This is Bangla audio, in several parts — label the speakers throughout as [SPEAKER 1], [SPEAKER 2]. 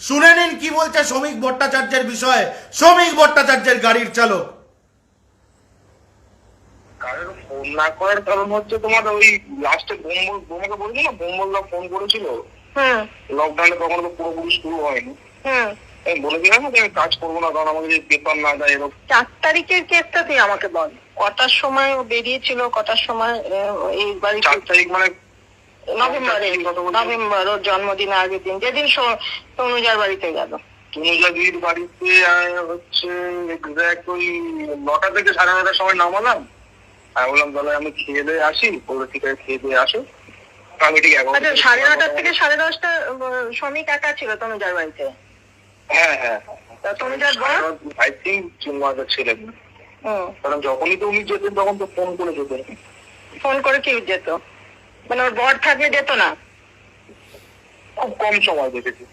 [SPEAKER 1] শুনে নিন কি বলছে শ্রমিক ভট্টাচার্যের বিষয়ে। শ্রমিক ভট্টাচার্যের গাড়ির চালক।
[SPEAKER 2] কারণ ফোন না করার কারণ হচ্ছে তোমার ওই লাস্টে বোম্বল বোমাকে বলছি না বোম্বলদা ফোন করেছিল? লকডাউনে তখন তো পুরোপুরি শুরু হয়নি। আমি যে আমি কাজ করব না কারণ আমাকে যদি বেতন না দেয় এরকম।
[SPEAKER 3] চার তারিখের কেসটা তুই আমাকে বল। কটার সময় ও বেরিয়েছিল কটার সময় আহ, এই বাড়ি
[SPEAKER 2] চার তারিখ মানে
[SPEAKER 3] নভেম্বরে নভেম্বর ওর জন্মদিনের আগের দিন যেদিন তনুজার বাড়িতে গেল।
[SPEAKER 2] তুনুজাদির বাড়িতে হচ্ছে এক্সাক্ট ওই নটা থেকে সাড়ে নটার সময় নামালাম। আর বললাম তাহলে আমি খেয়ে দিয়ে আসি ঠিক আছে খেয়ে দিয়ে আসো। আমি ঠিক
[SPEAKER 3] আচ্ছা সাড়ে নটার থেকে সাড়ে দশটা শ্রমিক একা ছিল তনুজার বাড়িতে?
[SPEAKER 2] হ্যাঁ হ্যাঁ
[SPEAKER 3] তা তনুজার বল
[SPEAKER 2] আই থিঙ্ক চিন্মাটা ছিলেন
[SPEAKER 3] হুম
[SPEAKER 2] কারণ যখনই তো উনি যেতেন তখন তো ফোন করে যেতেন।
[SPEAKER 3] ফোন করে কি যেত? মানে ওর বর থাকলে যেত না?
[SPEAKER 2] খুব কম সময় দেখেছি।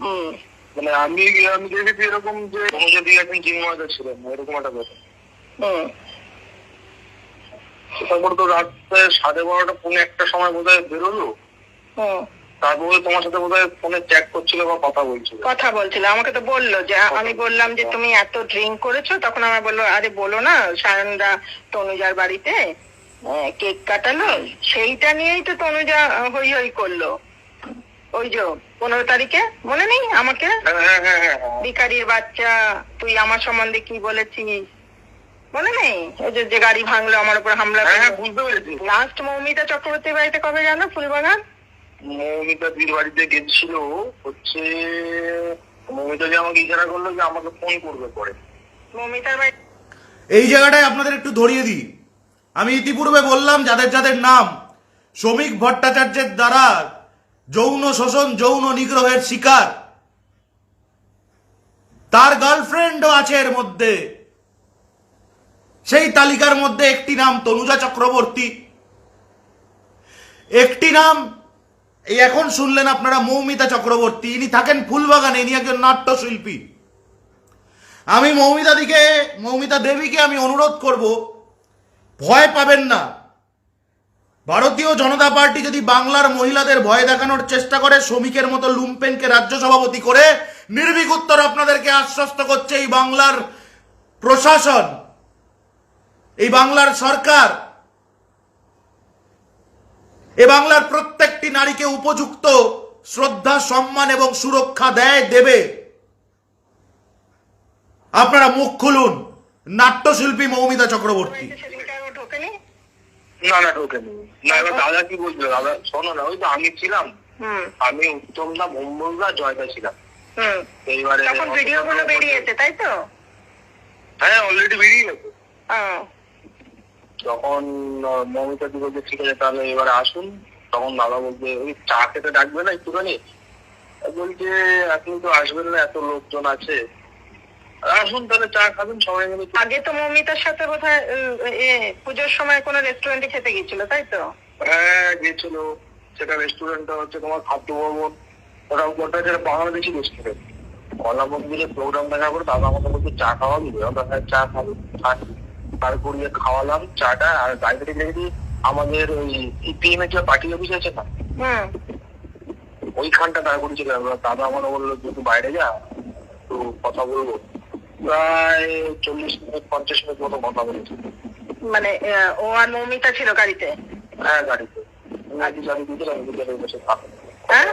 [SPEAKER 3] হুম।
[SPEAKER 2] মানে আমি আমি দেখেছি এরকম যে অনুযায়ী এখন চিন্মাটা ছিলেন না, এরকম একটা ব্যাপার।
[SPEAKER 3] হুম।
[SPEAKER 2] তারপর তো রাত্রে সাড়ে বারোটা পৌনে একটা সময় বোধহয় বেরোলো।
[SPEAKER 3] হুম।
[SPEAKER 2] তারপরে তোমার সাথে বোধহয় ফোনে চ্যাট করছিল বা কথা বলছিল।
[SPEAKER 3] কথা বলছিল। আমাকে তো বলল যে আমি বললাম যে তুমি এত ড্রিঙ্ক করেছ? তখন আমার বলল আরে বলো না সায়নরা তনুজার বাড়িতে। কেক কাটালো সেইটা নিয়েই তো তনুজা হই হই করল। ওই যে পনেরো তারিখে? মনে নেই আমাকে?
[SPEAKER 2] হ্যাঁ হ্যাঁ হ্যাঁ হ্যাঁ হ্যাঁ।
[SPEAKER 3] ভিকারির বাচ্চা তুই আমার সম্বন্ধে কি বলেছিস? মনে নেই? ওই যে গাড়ি ভাঙলো আমার উপর হামলা
[SPEAKER 2] হ্যাঁ হ্যাঁ
[SPEAKER 3] লাস্ট মৌমিতা চক্রবর্তীর বাড়িতে কবে গেল ফুলবাগান?
[SPEAKER 2] মৌমিতা দিদির বাড়িতে গেছিল হচ্ছে মৌমিতা যে আমাকে ইশারা করল যে আমাকে ফোন করবে পরে।
[SPEAKER 3] মৌমিতার বাড়ি
[SPEAKER 1] এই জায়গাটায় আপনাদের একটু ধরিয়ে দিই। আমি ইতিপূর্বে বললাম যাদের যাদের নাম, শ্রমিক ভট্টাচার্যের দ্বারা যৌন শোষণ, যৌন নিগ্রহের শিকার। তার গার্লফ্রেন্ডও আছে এর মধ্যে। সেই তালিকার মধ্যে একটি নাম তনুজা চক্রবর্তী। একটি নাম, এই এখন শুনলেন আপনারা মৌমিতা চক্রবর্তী। ইনি থাকেন ফুলবাগানে, ইনি একজন নাট্যশিল্পী। আমি মৌমিতা দিকে, মৌমিতা দেবীকে আমি অনুরোধ করব ভয় পাবেন না। ভারতীয় জনতা পার্টি যদি বাংলার মহিলাদের ভয় দেখানোর চেষ্টা করে, শ্রমিকের মতো লুম্পেনকে রাজ্য সভাপতি করে, নির্ভীক উত্তর আপনাদেরকে আশ্বস্ত করছে এই বাংলার প্রশাসন, এই বাংলার সরকার, এ বাংলার প্রত্যেকটি নারীকে উপযুক্ত শ্রদ্ধা, সম্মান এবং সুরক্ষা দেয়, দেবে। আপনারা মুখ খুলুন। নাট্যশিল্পী মৌমিতা চক্রবর্তী
[SPEAKER 3] বাড়িতে সেদিনকে আর ও ঢোকেনি?
[SPEAKER 2] না না ঢোকেনি। না এবার দাদা কি বলছিল? দাদা শোনো না ওই তো আমি ছিলাম। আমি উত্তম দা মঙ্গল দা জয়দা ছিলাম। এইবারে
[SPEAKER 3] তখন ভিডিও গুলো বেরিয়েছে তাই তো?
[SPEAKER 2] হ্যাঁ অলরেডি বেরিয়ে গেছে। তখন মমিতা দি বলছে ঠিক আছে তাহলে এবারে আসুন। তখন দাদা বলছে ওই চা খেতে ডাকবে না একটুখানি? বলছে আপনি তো আসবেন না এত লোকজন আছে। আসুন তাহলে চা খাবেন সবাই মিলে
[SPEAKER 3] আগে তো মমিতার সাথে বোধহয় পুজোর সময় কোনো রেস্টুরেন্টে খেতে গেছিল তাই তো?
[SPEAKER 2] হ্যাঁ গেছিল সেটা রেস্টুরেন্টটা হচ্ছে তোমার খাদ্য ভবন। ওটা ওটা যেটা বাংলাদেশি রেস্টুরেন্ট কলা মন্দিরে প্রোগ্রাম দেখা করে দাদা আমাকে বলছে চা খাওয়া খাওয়াবি আমরা হ্যাঁ চা খাব তারপর গিয়ে খাওয়ালাম চাটা আর গাড়িতে দেখি আমাদের ওই সিপিএম এর যে পার্টি অফিস আছে না ওইখানটা দাঁড় করেছিলাম দাদা আমার বলল তুই বাইরে যা তো কথা বলব। প্রায় চল্লিশ মিনিট পঞ্চাশ মিনিট মতো কথা বলেছি।
[SPEAKER 3] মানে ও আর মৌমিতা ছিল গাড়িতে?
[SPEAKER 2] হ্যাঁ গাড়িতে। এসি চালিয়ে দিয়েছিলাম এসি চালিয়ে বসে
[SPEAKER 3] হ্যাঁ?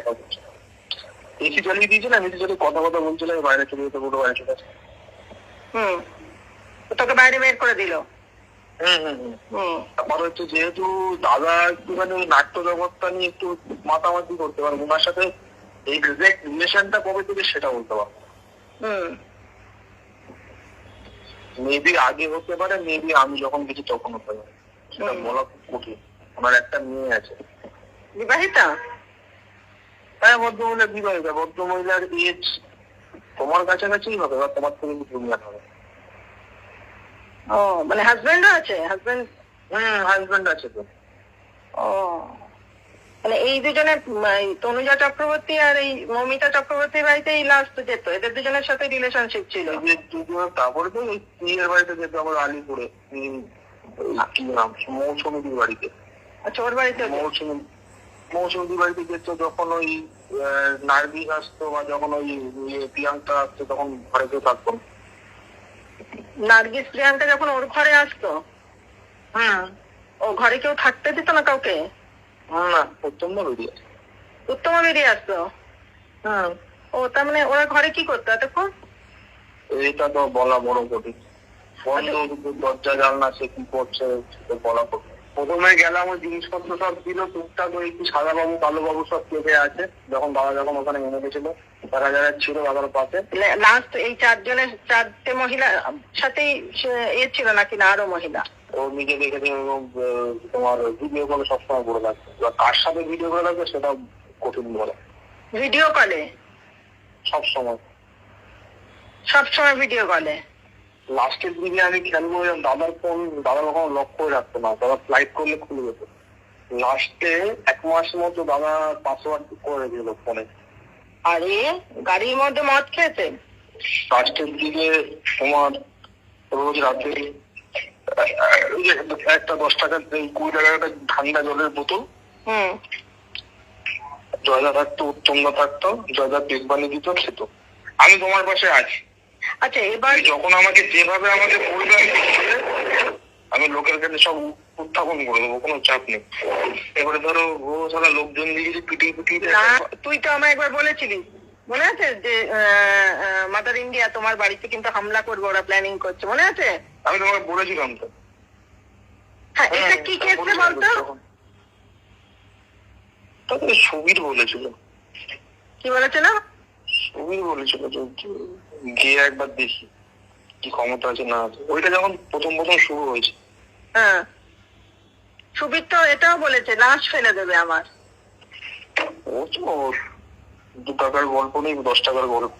[SPEAKER 2] এসি চালিয়ে দিয়েছিলাম এসি চালিয়ে কথা কথা বলছিলাম বাইরে চলে যেতে পুরো বাইরে চলে
[SPEAKER 3] হুম। তোকে বাইরে বের করে দিল?
[SPEAKER 2] তারপর হচ্ছে যেহেতু দাদা একটুখানি নাট্য জগৎটা নিয়ে একটু মাতামাতি করতে পারব ওনার সাথে এক্সাক্ট রিলেশনটা কবে থেকে সেটা বলতে পারব
[SPEAKER 3] হুম।
[SPEAKER 2] মেবি আগে হতে পারে মেবি আমি যখন গেছি তখন হতে পারে। সেটা বলা খুব কঠিন। ওনার একটা মেয়ে আছে।
[SPEAKER 3] বিবাহিতা?
[SPEAKER 2] হ্যাঁ ভদ্রমহিলা বিবাহিতা। ভদ্রমহিলার এজ তোমার কাছাকাছি হবে বা তোমার থেকে জুনিয়র হবে।
[SPEAKER 3] ও মানে হাজবেন্ডও আছে? হাজবেন্ড
[SPEAKER 2] হম হাজবেন্ড আছে তো।
[SPEAKER 3] ও। মানে এই দুজনে তনুজা চক্রবর্তী আর এই মৌমিতা চক্রবর্তীর বাড়িতে এই লাস্ট যেত। এদের দুজনের সাথে রিলেশনশিপ ছিল।
[SPEAKER 2] এই তারপরে তো ওই মেয়ের বাড়িতে যেতে আমার আলিপুরে কি নাম? মৌসুমীর বাড়িতে।
[SPEAKER 3] আচ্ছা ওর বাড়িতে
[SPEAKER 2] মৌসুমী মৌসুমী বাড়িতে যেত যখন ওই আহ, নার্গিস আসতো বা যখন ওই ইয়ে প্রিয়াঙ্কা আসতো তখন ঘরে কেউ থাকতো
[SPEAKER 3] নার্গিস প্রিয়াঙ্কা যখন ওর ঘরে আসতো
[SPEAKER 2] হ্যাঁ
[SPEAKER 3] ও ঘরে কেউ থাকতে দিত না কাউকে?
[SPEAKER 2] না প্রচণ্ড বেরিয়ে
[SPEAKER 3] উত্তমা বেরিয়ে আসতো
[SPEAKER 2] হ্যাঁ।
[SPEAKER 3] ও তার মানে ওরা ঘরে কি করতো এতক্ষণ?
[SPEAKER 2] এটা তো বলা বড় কঠিন। দরজা জানলা সে কি করছে বলা কঠিন। প্রথমে গেলাম ওই জিনিসপত্র সব দিল টুকটাক ওই কি সাদা বাবু কালো বাবু সব কেটে আছে। যখন দাদা যখন ওখানে এনে গেছিল তারা যারা ছিল দাদার পাশে।
[SPEAKER 3] লাস্ট এই চারজনের চারটে মহিলা সাথেই এ ছিল নাকি না আরও মহিলা?
[SPEAKER 2] ও নিজে দেখেছে এবং তোমার ভিডিও কলে সবসময় করে রাখছে এবার কার সাথে ভিডিও করে রাখবে সেটা কঠিন বলে।
[SPEAKER 3] ভিডিও কলে
[SPEAKER 2] সবসময়।
[SPEAKER 3] সবসময় ভিডিও কলে
[SPEAKER 2] লাস্টের দিকে আমি খেয়াল করলাম দাদার ফোন দাদা কখনো লক করে রাখতো না। দাদা ফ্লাইট করলে খুলে যেত। লাস্টে এক মাস মতো দাদা পাসওয়ার্ড করে রেখেছিল ফোনে
[SPEAKER 3] আরে গাড়ির মধ্যে মদ খেয়েছে?
[SPEAKER 2] লাস্টের দিকে তোমার রোজ রাতে একটা দশ টাকার কুড়ি টাকার একটা ঠান্ডা জলের বোতল। জয়দা থাকতো উত্তমদা থাকতো জয়দা পেট দিত খেত। আমি তোমার পাশে আছি।
[SPEAKER 3] আচ্ছা এবার
[SPEAKER 2] যখন আমাকে যেভাবে আমাকে বলবে আমি লোকের কাছে সব উত্থাপন করে দেবো কোনো চাপ নেই। এবারে ধরো ও সারা লোকজন দিয়ে পিটিয়ে পিটিয়ে
[SPEAKER 3] তুই তো আমায় একবার বলেছিলিস মনে আছে যে মাদার ইন্ডিয়া তোমার বাড়িতে কিন্তু হামলা করবে ওরা প্ল্যানিং করছে মনে আছে?
[SPEAKER 2] আমি তোমাকে বলেছিলাম তো।
[SPEAKER 3] হ্যাঁ এটা কি কেস বলতো?
[SPEAKER 2] সুবীর বলেছিল।
[SPEAKER 3] কি বলেছিল?
[SPEAKER 2] সুবীর বলেছিল যে গিয়ে একবার দেখি কি ক্ষমতা আছে না আছে। ওইটা যখন প্রথম প্রথম শুরু হয়েছে।
[SPEAKER 3] হ্যাঁ। সুবীর তো এটাও বলেছে লাশ ফেলে দেবে আমার।
[SPEAKER 2] ও তো দু টাকার গল্প নেই দশ টাকার গল্প।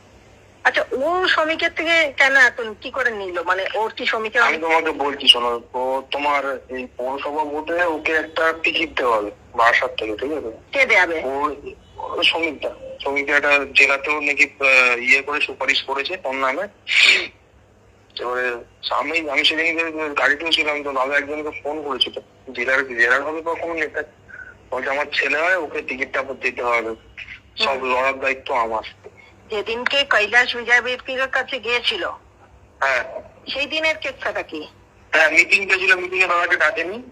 [SPEAKER 3] আচ্ছা ও শ্রমিকের থেকে কেন এখন কি করে নিল? মানে ওর কি শ্রমিকের
[SPEAKER 2] আমি তোমাকে বলছি শোনো ও তোমার এই পৌরসভা ভোটে ওকে একটা টিকিট দেওয়া হবে বারাসাত থেকে ঠিক আছে?
[SPEAKER 3] কে দেবে?
[SPEAKER 2] ও শ্রমিকটা শ্রমিকটা একটা জেলাতেও নাকি ইয়ে করে সুপারিশ করেছে ওর নামে। এবারে আমি আমি সেদিন গাড়িতেও ছিলাম তো দাদা একজনকে ফোন করেছিল জেলার জেলার হবে কোনো নেতা। বলছে আমার ছেলে হয় ওকে টিকিটটা দিতে হবে। সব লড়ার দায়িত্ব আমার।
[SPEAKER 3] যেদিনকে কৈলাস বিজয় বীর কাছে গিয়েছিল
[SPEAKER 2] হ্যাঁ।
[SPEAKER 3] সেই দিনের কেসাটা কি?
[SPEAKER 2] হ্যাঁ মিটিংটা ছিল মিটিং এ দাদাকে ডাকেনি।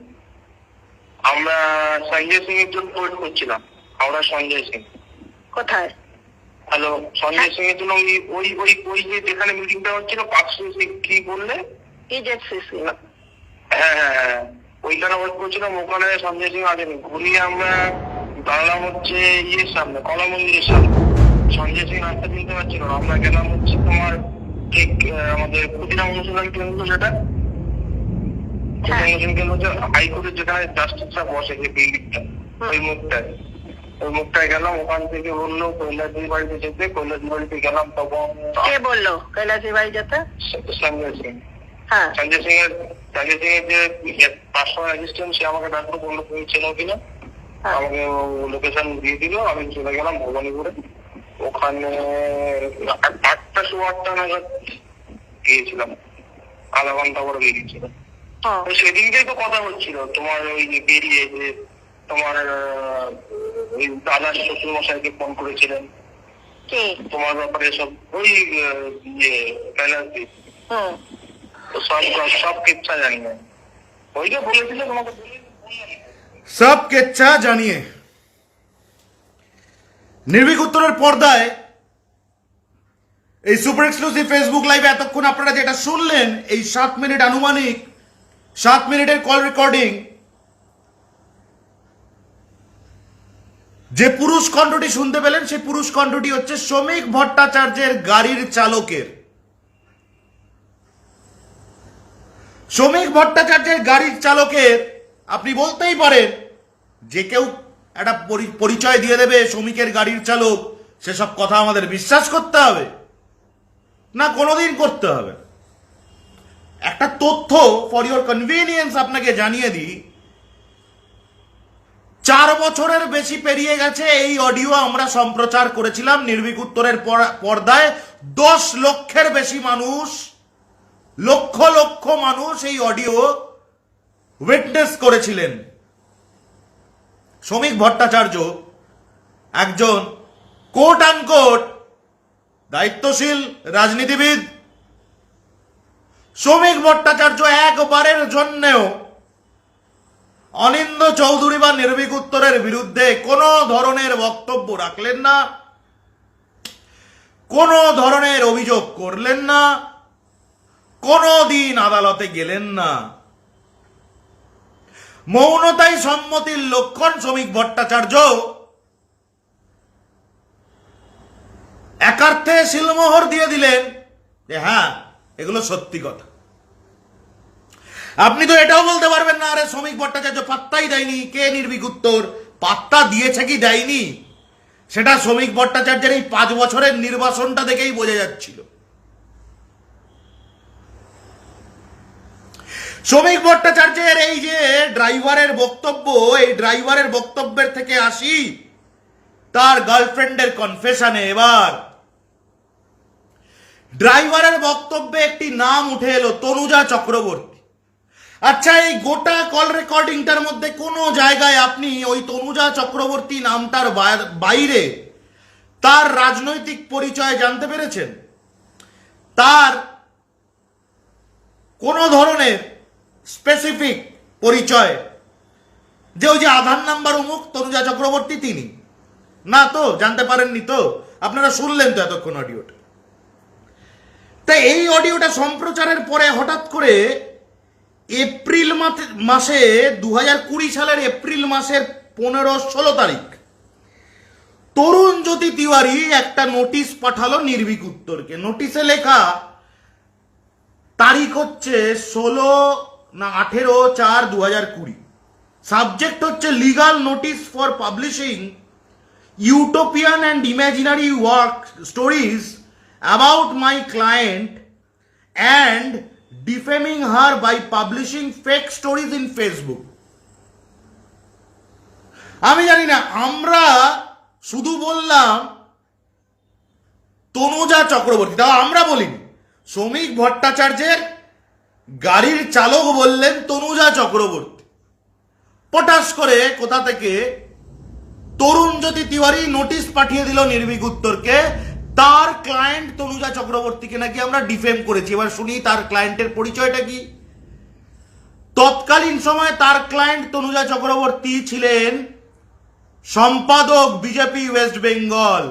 [SPEAKER 2] আমরা সঞ্জয় সিং এর জন্য ওয়েট করছিলাম। আমরা সঞ্জয় সিং।
[SPEAKER 3] কোথায়?
[SPEAKER 2] হ্যালো সঞ্জয় সিং এর জন্য ওই ওই ওই ওই যে যেখানে মিটিংটা হচ্ছিল পাঁচশো সিং কি বললে?
[SPEAKER 3] ইজেডসিসি
[SPEAKER 2] হ্যাঁ হ্যাঁ হ্যাঁ। ওইখানে ওয়েট করছিলাম ওখানে সঞ্জয় সিং আসেনি। ঘুরিয়ে আমরা দাঁড়ালাম হচ্ছে ইয়ের সামনে কলা মন্দিরের সামনে। সঞ্জয় সিং রাস্তা চিনতে পারছিল না আমরা গেলাম হচ্ছে তোমার ঠিক আমাদের ক্ষুদিরাম অনুশীলন কেন্দ্র সেটা
[SPEAKER 3] হ্যাঁ।
[SPEAKER 2] অনুশীলন কেন্দ্র হচ্ছে হাইকোর্টের যেখানে জাস্টিসরা বসে যে বিল্ডিংটা ওই মুখটায়। ওই মুখটায় গেলাম ওখান থেকে বলল কৈলাসির বাড়িতে যেতে কৈলাসির বাড়িতে গেলাম তখন
[SPEAKER 3] কে বলল কৈলাসের বাড়ি যেতে?
[SPEAKER 2] সঞ্জয় সিং।
[SPEAKER 3] হ্যাঁ।
[SPEAKER 2] সঞ্জয় সিং এর সঞ্জয় সিং এর যে পার্সোনাল অ্যাসিস্ট্যান্ট সে আমাকে ডাকলো বলল তুমি চেনো কিনা। আমাকে লোকেশন দিয়ে দিল আমি চলে গেলাম ভবানীপুরে। ওখানে আট- আটটা সোয়া আটটা নাগাদ গিয়েছিলাম। আধা ঘণ্টা বেরিয়েছিলাম
[SPEAKER 3] হ্যাঁ।
[SPEAKER 2] তো সেদিনকেই তো কথা হচ্ছিল তোমার ওই যে বেরিয়ে যে তোমার ওই দাদা শ্বশুর মশাইকে ফোন করেছিলেন তোমার ব্যাপারে সব ওই ইয়ে ব্যানার্জি। সব সব কিচ্ছা জানি না। ওইটা বলেছিল তোমাকে
[SPEAKER 1] সব কেচ্ছা জানিয়ে নির্ভীক উত্তরের পর্দায় এই সুপার এক্সক্লুসিভ ফেসবুক লাইভে এতক্ষণ আপনারা যেটা শুনলেন, এই সাত মিনিট আনুমানিক, সাত মিনিটের কল রেকর্ডিং, যে পুরুষ কণ্ঠটি শুনতে পেলেন, সেই পুরুষ কণ্ঠটি হচ্ছে শ্রমিক ভট্টাচার্যের গাড়ির চালকের। শ্রমিক ভট্টাচার্যের গাড়ির চালকের, আপনি বলতেই পারেন যে কেউ একটা পরি- পরিচয় দিয়ে দেবে শ্রমিকের গাড়ির চালক, সেসব কথা আমাদের বিশ্বাস করতে হবে। না কোনোদিন করতে হবে। একটা তথ্য ফর ইওর কনভিনিয়েন্স আপনাকে জানিয়ে দিই। চার বছরের বেশি পেরিয়ে গেছে এই অডিও আমরা সম্প্রচার করেছিলাম নির্ভীক উত্তরের পর্দায়। দশ লক্ষের বেশি মানুষ, লক্ষ লক্ষ মানুষ এই অডিও উইটনেস করেছিলেন। শ্রমিক ভট্টাচার্য একজন কোট আনকোট দায়িত্বশীল রাজনীতিবিদ। শ্রমিক ভট্টাচার্য একবারের জন্যেও অনিন্দ চৌধুরী বা নির্ভীক উত্তরের বিরুদ্ধে কোনো ধরনের বক্তব্য রাখলেন না, কোনো ধরনের অভিযোগ করলেন না, কোনো দিন আদালতে গেলেন না। মৌনতাই সম্মতির লক্ষণ শ্রমিক ভট্টাচার্য। একার্থে শিলমোহর দিয়ে দিলেন যে হ্যাঁ এগুলো সত্যি কথা। আপনি তো এটাও বলতে পারবেন না, আরে শ্রমিক ভট্টাচার্য, পাত্তাই দেয়নি। কে নির্ভীক উত্তর? পাত্তা দিয়েছে কি দেয়নি? সেটা শ্রমিক ভট্টাচার্যের এই পাঁচ বছরের নির্বাসনটা দেখেই বোঝা যাচ্ছিল। শ্রমিক ভট্টাচার্যের এই যে ড্রাইভারের বক্তব্য, এই ড্রাইভারের বক্তব্যের থেকে আসি। তার গার্লফ্রেন্ডের কনফেশনে এবার। ড্রাইভারের বক্তব্যে একটি নাম উঠে এলো, তনুজা চক্রবর্তী। আচ্ছা এই গোটা কল রেকর্ডিংটার মধ্যে কোনো জায়গায় আপনি ওই তনুজা চক্রবর্তী নামটার বাইরে তার রাজনৈতিক পরিচয় জানতে পেরেছেন? তার কোনো ধরনের স্পেসিফিক পরিচয়। যে ওই যে আধার নাম্বার অমুক, তনুজা চক্রবর্তী তিনি। না তো, জানতে পারেননি তো। আপনারা শুনলেন তো এতক্ষণ অডিওটা। তাই এই অডিওটা সম্প্রচারের পরে হঠাৎ করে এপ্রিল মাসে দু হাজার কুড়ি সালের এপ্রিল মাসের পনেরো ষোলো তারিখ তরুণ জ্যোতি তিওয়ারি একটা নোটিশ পাঠালো নির্ভীক উত্তরকে। নোটিশে লেখা, তারিখ হচ্ছে ষোলো না, আঠেরো চার দু হাজার কুড়ি। সাবজেক্ট হচ্ছে legal notice for publishing utopian and imaginary work stories about my client and defaming her by publishing fake stories in Facebook আমি জানি না, আমরা শুধু বললাম তনুজা চক্রবর্তী, তাও আমরা বলিনি। শ্রমিক ভট্টাচার্যের গাড়ির চালক বললেন, তনুজা চক্রবর্তী, পটাশ করে কোথা থেকে? তরুণ জ্যোতি তিওয়ারি নোটিশ পাঠিয়ে দিল নির্ভীক উত্তরকে, তার ক্লায়েন্ট তনুজা চক্রবর্তীকে নাকি আমরা ডিফেম করেছি। এবার শুনি, তার ক্লায়েন্টের পরিচয়টা কি? তৎকালীন সময় তার ক্লায়েন্ট তনুজা চক্রবর্তী ছিলেন সম্পাদক বিজেপি ওয়েস্ট বেঙ্গল।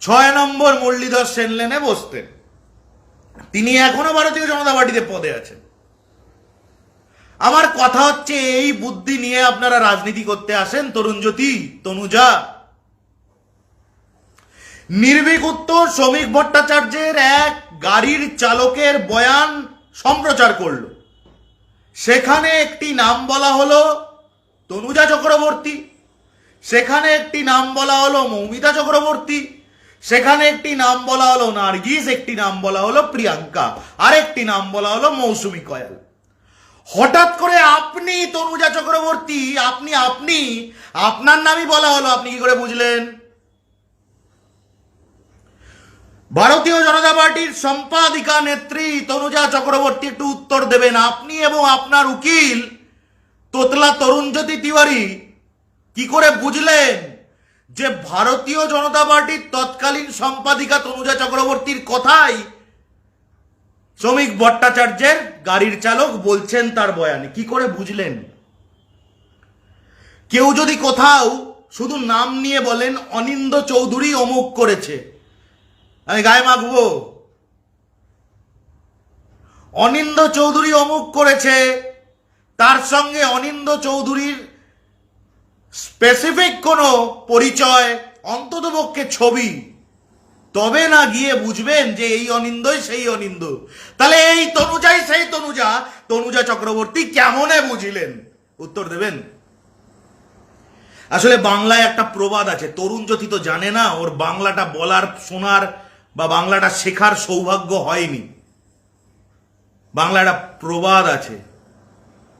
[SPEAKER 1] ছয় নম্বর মুরলীধর সেনলেনে বসতেন। তিনি এখনও ভারতীয় জনতা পার্টিতে পদে আছেন। আমার কথা হচ্ছে, এই বুদ্ধি নিয়ে আপনারা রাজনীতি করতে আসেন, তরুণ জ্যোতি, তনুজা। নির্ভীক উত্তর শ্রমিক ভট্টাচার্যের এক গাড়ির চালকের বয়ান সম্প্রচার করল। সেখানে একটি নাম বলা হলো তনুজা চক্রবর্তী। সেখানে একটি নাম বলা হলো মৌমিতা চক্রবর্তী। সেখানে একটি নাম বলা হলো নার্গিস, একটি নাম বলা হলো প্রিয়াঙ্কা, আরেকটি নাম বলা হলো মৌসুমী কয়াল। হঠাৎ করে আপনি তনুজা চক্রবর্তী, আপনি আপনি, আপনার নামই বলা হলো, আপনি কি করে বুঝলেন? ভারতীয় জনতা পার্টির সম্পাদিকা নেত্রী তনুজা চক্রবর্তী একটু উত্তর দেবেন। আপনি এবং আপনার উকিল তোতলা তরুণজ্যোতি তিওয়ারি কি করে বুঝলেন? যে ভারতীয় জনতা পার্টির তৎকালীন সম্পাদিকা তনুজা চক্রবর্তীর কথাই শ্রমিক ভট্টাচার্যের গাড়ির চালক বলছেন তার বয়ানে। কি করে বুঝলেন? কেউ যদি কোথাও শুধু নাম নিয়ে বলেন, অনিন্দ চৌধুরী অমুক করেছে। আমি গায়ে মাখবো। অনিন্দ চৌধুরী অমুক করেছে, তার সঙ্গে অনিন্দ চৌধুরীর স্পেসিফিক কোনো পরিচয় অন্ততপক্ষে ছবি। তবে না গিয়ে বুঝবেন যে এই অনিন্দই সেই অনিন্দ। তাহলে এই তনুজাই সেই তনুজা। তনুজা চক্রবর্তী কেমনে বুঝিলেন? উত্তর দেবেন। আসলে বাংলায় একটা প্রবাদ আছে, তরুণ জ্যোতি তো জানে না, ওর বাংলাটা বলার, শোনার বা বাংলাটা শেখার সৌভাগ্য হয়নি। বাংলাটা প্রবাদ আছে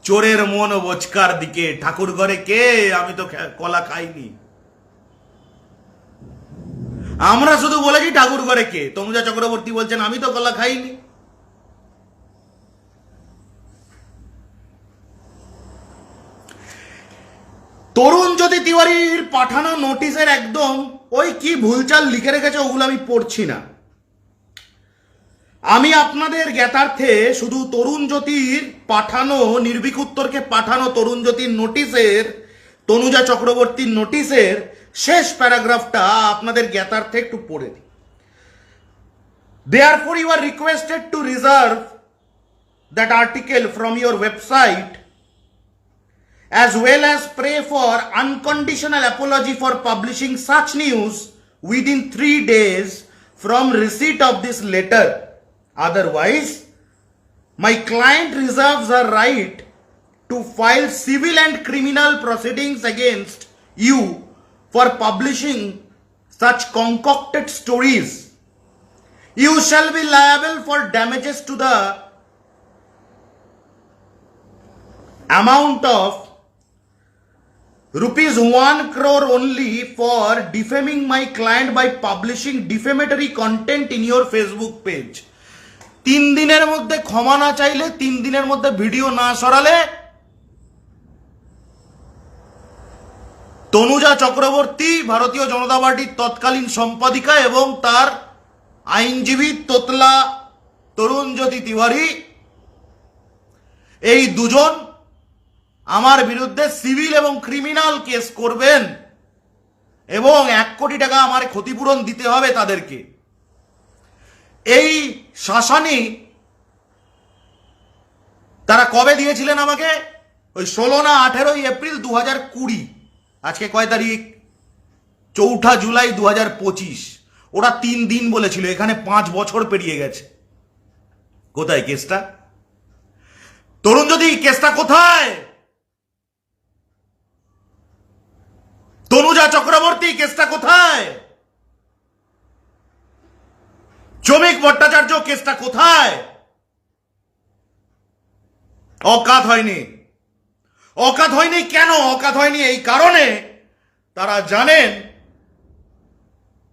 [SPEAKER 1] চোরের মন বোচকার দিকে, ঠাকুর ঘরে কে? আমি তো কলা খাইনি। আমরা শুধু বলেছি ঠাকুর ঘরে কে? তনুজা চক্রবর্তী বলছেন, আমি তো কলা খাইনি। তরুণ জ্যোতি তিওয়ারির পাঠানো নোটিশের একদম ওই কি ভুলচাল লিখে রেখেছে ওগুলো আমি পড়ছি না। আমি আপনাদের জ্ঞাতার্থে শুধু তরুণ জ্যোতির পাঠানো, নির্ভীক উত্তরকে পাঠানো তরুণ জ্যোতির নোটিশের, তনুজা চক্রবর্তীর নোটিশের শেষ প্যারাগ্রাফটা আপনাদের জ্ঞাতার্থে একটু পড়ে দিই। They are for you are requested to reserve that article from your website as well as pray for unconditional apology for publishing such news within three days from receipt of this letter Otherwise, my client reserves her right to file civil and criminal proceedings against you for publishing such concocted stories. You shall be liable for damages to the amount of rupees 1 crore only for defaming my client by publishing defamatory content in your Facebook page. তিন দিনের মধ্যে ক্ষমা না চাইলে তিন দিনের মধ্যে ভিডিও না সরালে তনুজা চক্রবর্তী, ভারতীয় জনতা পার্টির তৎকালীন সম্পাদিকা এবং তার আইনজীবী তোতলা তরুণ জ্যোতি তিওয়ারি। এই দুজন আমার বিরুদ্ধে সিভিল এবং ক্রিমিনাল কেস করবেন এবং এক কোটি টাকা আমার ক্ষতিপূরণ দিতে হবে তাদেরকে। এই শাসানি তারা কবে দিয়েছিলেন আমাকে? ওই ষোলো না আঠেরোই এপ্রিল দু হাজার কুড়ি। আজকে কয় তারিখ? চৌঠা জুলাই দু হাজার পঁচিশ। ওরা তিন দিন বলেছিল, এখানে পাঁচ বছর পেরিয়ে গেছে। কোথায় কেসটা? তরুণ যদি কেসটা কোথায়? তনুজা চক্রবর্তী কেসটা কোথায়? চমিক ভট্টাচার্য কেসটা কোথায়? অকাত হয়নি। অকাত হয়নি কেন? অকাত হয়নি এই কারণে তারা জানেন,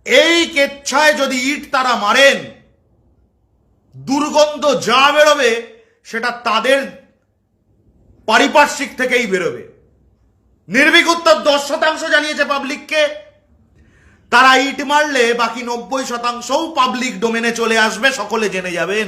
[SPEAKER 1] এই কেচ্ছায় যদি ইট তারা মারেন, দুর্গন্ধ যা বেরোবে সেটা তাদের পারিপার্শ্বিক থেকেই বেরোবে। নির্ভীক উত্তর দশ শতাংশ জানিয়েছে পাবলিককে তারা ইট মারলে বাকি নব্বই শতাংশও পাবলিক ডোমেনে চলে আসবে সকলে জেনে যাবেন।